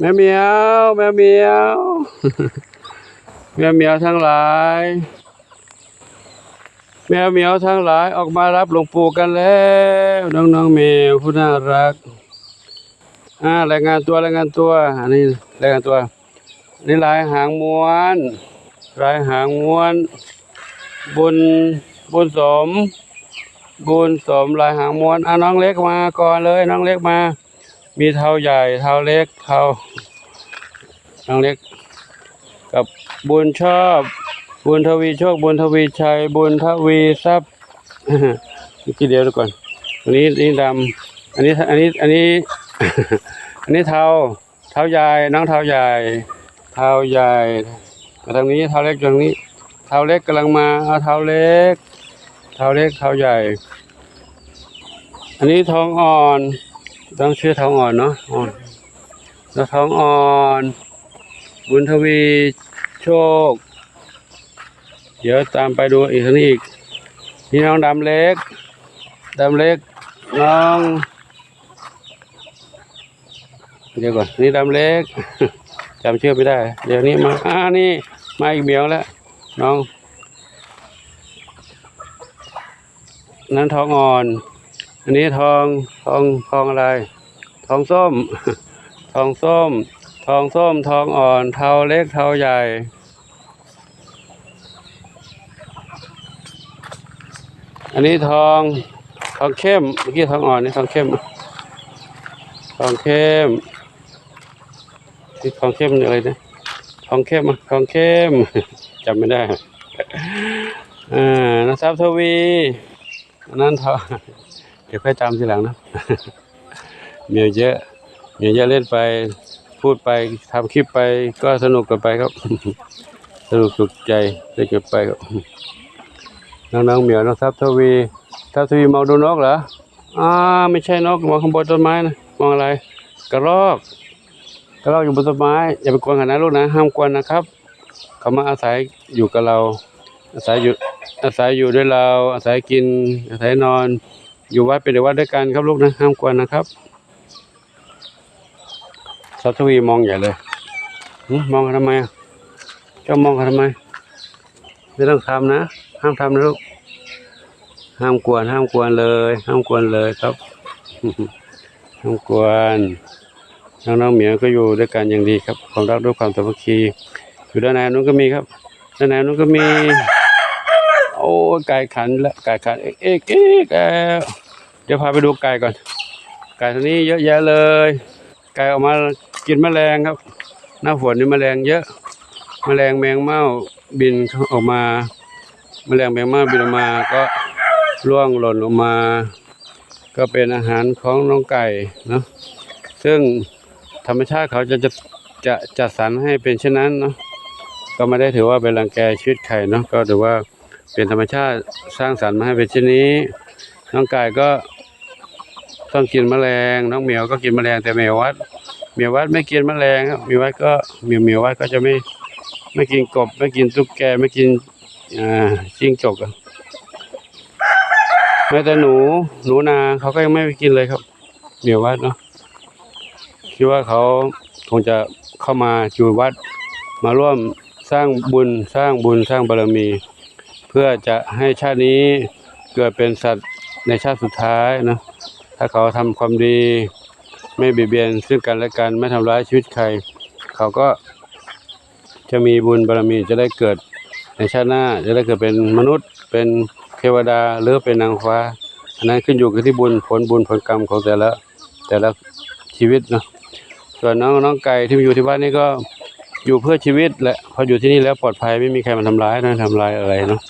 แม่เหมียวแม่เหมียวแม่เหมียวทั้งหลาย แมวเหมียวทั้งหลายออกมารับหลวงปู่กันแล้ว น้องๆแมวผู้น่ารักอ่ารายงานตัวรายงานตัวอันนี้รายงานตัวนี่ลายหางม้วนลายหางม้วน บุญบุญสม บุญสมลายหางม้วนอะน้องเล็กมาก่อนเลย น้องเล็กมา มีเท้าใหญ่เท้าเล็กเท้าน้องเล็ก กับบุญชอบ บุญทวีโชค บุญทวีชัย บุญทวีทรัพย์กี่เดียวดูก่อนอันนี้นี่ดำอันนี้อันนี้อันนี้ อันนี้เท้าเท้าใหญ่น้องเท้าใหญ่เท้าใหญ่มาทางนี้เท้าเล็กตรงนี้เท้าเล็กกำลังมาเอาเท้าเล็ก เท้าเล็กเท้าใหญ่ อันนี้ท้องอ่อน ต้องชื่อท้องอ่อนเนาะอ่อนแล้วท้องอ่อน บุญทวีโชค เดี๋ยวตามไปดูอีกทางนี้อีกนี่น้องดำเล็กดำเล็กน้องเดี๋ยวก่อนนี่ดำเล็กจำชื่อไม่ได้ เดี๋ยวนี้มาอ่านี่มาอีกเมียวแล้วน้อง นั้นทองอ่อน อันนี้ทองทองทองอะไร ทองส้ม ทองส้ม ทองส้ม ทองอ่อน เทาเล็ก เทาใหญ่ อันนี้ทอง ทองเข้ม เมื่อกี้ทองอ่อนนี่ทองเข้ม ทองเข้มนี่ทองเข้มอะไรนะ ทองเข้มทองเข้มจำไม่ได้ อ่านักทรัพย์ทวี อันนั้นทองเดี๋ยวค่อยจำทีหลังนะ เมียเยอะเมียเยอะเล่นไป พูดไปทำคลิปไปก็สนุกกันไปครับ สนุกสุขใจได้เก็บไปครับน้องๆเหมียวน้องทรัพย์ทวีทัพทวีมองดูนกเหรออ่าไม่ใช่นกมองข้างบนต้นไม้นะมองอะไรกระรอกกระรอกอยู่บนต้นไม้อย่าไปกวนขนนั้นลูกนะห้ามกวนนะครับเขามาอาศัยอยู่กับเรา อาศัยอยู่อาศัยอยู่ด้วยเราอาศัยกินอาศัยนอน อยู่วัดเป็นเด็กวัดด้วยกันครับลูกนะห้ามกวนนะครับ ทรัพย์ทวีมองใหญ่เลยมองทำไมเจ้ามองทำไมไม่ต้องทำนะ ห้ามทำนะลูกห้ามกวน ห้ามกวนเลย ห้ามกวนเลยครับ ห้ามกวนน้องๆเหมียวก็อยู่ด้วยกันอย่างดีครับความรักด้วยความสามัคคีอยู่ด้านในนู้นก็มีครับด้านในนู้นก็มี โอ้ยไก่ขันและไก่ขันเอ๊ะเอ๊ะเอ๊ะแกเดี๋ยวพาไปดูไก่ก่อนไก่ตัวนี้เยอะแยะเลย ไก่ออกมากินแมลงครับ หน้าฝนนี่แมลงเยอะ แมลงแมงเม่าบินออกมา แมลงแมงเม่าบินออกมาก็ร่วงหล่นออกมา ก็เป็นอาหารของน้องไก่เนาะซึ่งธรรมชาติเขาจะจะจะจัดสรรให้เป็นเช่นนั้นเนาะก็ไม่ได้ถือว่าเป็นรังแกชีวิตไข่เนาะก็ถือว่าเป็นธรรมชาติสร้างสรรค์มาให้เป็นเช่นนี้ น้องไก่ก็ ต้องกินแมลง น้องเหมียวก็กินแมลงแต่เหมียววัดเหมียววัดไม่กินแมลงครับเหมียววัดก็เหมียวเหมียววัดก็จะไม่ไม่กินกบไม่กินตุ๊กแกไม่กินอ่าจิ้งจกแม้แต่หนูหนูนาเขาก็ยังไม่ไปกินเลยครับเดี๋ยววัดเนาะคิดว่าเขาคงจะเข้ามาอยู่วัด มาร่วมสร้างบุญสร้างบุญสร้างบารมี เพื่อจะให้ชาตินี้เกิดเป็นสัตว์ในชาติสุดท้ายนะ ถ้าเขาทำความดีไม่เบียดเบียนซึ่งกันและกันไม่ทำร้ายชีวิตใคร เขาก็จะมีบุญบารมีจะได้เกิดในชาติหน้าจะได้เกิดเป็นมนุษย์ เป็นเทวดาหรือเป็นนางฟ้าอันนั้นขึ้นอยู่กับที่บุญผลบุญผลกรรมของแต่ละแต่ละชีวิตเนาะส่วนน้องน้องไก่ที่อยู่ที่บ้านนี่ก็อยู่เพื่อชีวิตแหละพออยู่ที่นี่แล้วปลอดภัยไม่มีใครมาทำร้ายนะทำลายอะไรเนาะ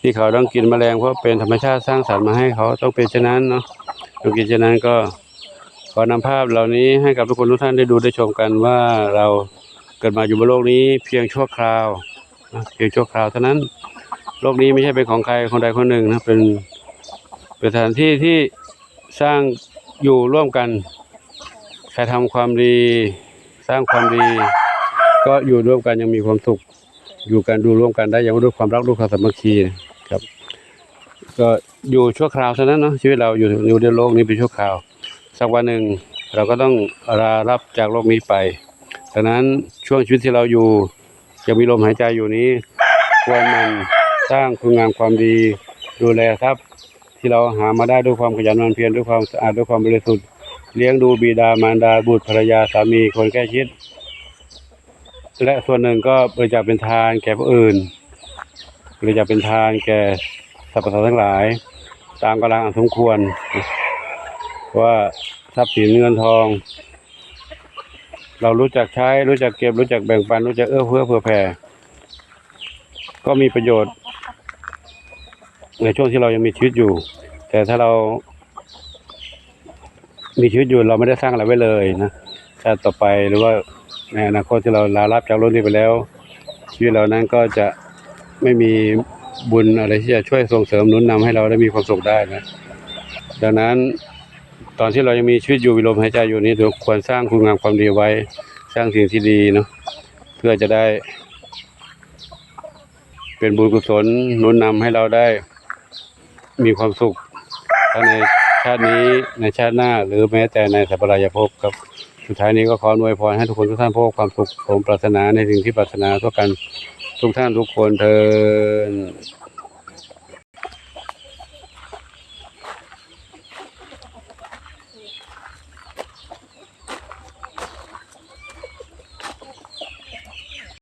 ที่เขาต้องกินแมลงเพราะเป็นธรรมชาติสร้างสรรค์มาให้เขาต้องเป็นเช่นนั้นเนาะ ต้องกินเช่นนั้นก็ขอนำภาพเหล่านี้ให้กับทุกคนทุกท่านได้ดูได้ชมกันว่าเราเกิดมาอยู่บนโลกนี้เพียงชั่วคราวนะเพียงชั่วคราวเท่านั้น โลกนี้ไม่ใช่เป็นของใครคนใดคนหนึ่งนะเป็นเป็นสถานที่ที่สร้างอยู่ร่วมกันใครทำความดี สร้างความดี ก็อยู่ร่วมกันยังมีความสุข อยู่กันดูร่วมกันได้ย่างด้วยความรักด้วยความสามัคคีครับ ก็อยู่ชั่วคราวเท่านั้นเนาะชีวิตเราอยู่อยู่ในโลกนี้เป็นชั่วคราว สักวันหนึ่งเราก็ต้องลารับจากโลกนี้ไปดังนั้นช่วงชีวิตที่เราอยู่ยังมีลมหายใจอยู่นี้ควรมันสร้างคุณงามความดีดูแลทรัพย์ที่เราหามาได้ด้วยความขยันหมั่นเพียรด้วยความสะอาดด้วยความบริสุทธิ์เลี้ยงดูบิดามารดาบุตรภรรยาสามีคนใกล้ชิด และส่วนหนึ่งก็บริจาคเป็นทานแก่ผู้อื่นบริจาคเป็นทานแก่ รรพสัตว์ทั้งหลาย ตามกำลังอันสมควร ว่าทรัพย์สินเงินทอง เรารู้จักใช้รู้จักเก็บรู้จักแบ่งปัน รู้จักเอื้อเฟื้อเผื่อแผ่ ก็มีประโยชน์ ในช่วงที่เรายังมีชีวิตอยู่ แต่ถ้าเรา มีชีวิตอยู่เราไม่ได้สร้างอะไรไว้เลยนะชาติต่อไปหรือว่าในอนาคตที่เราลาลับจากโลกนี้ไปแล้วชีวิตเรานั้นก็จะไม่มี บุญอะไรที่จะช่วยส่งเสริมนุนนำให้เราได้มีความสุขได้นะ ดังนั้นตอนที่เรายังมีชีวิตอยู่มีลมหายใจอยู่นี้เราควรสร้างคุณงามความดีไว้ สร้างสิ่งที่ดีเนาะเพื่อจะได้ เป็นบุญกุศลนุนนำให้เราได้มีความสุขทั้งในชาตินี้ในชาติหน้า หรือแม้แต่ในสัปรายภพครับสุดท้ายนี้ก็ขออวยพรให้ทุกคนทุกท่านพบความสุขสมปรารถนาในสิ่งที่ปรารถนาทั่วกัน ทุกท่านทุกคนเทิน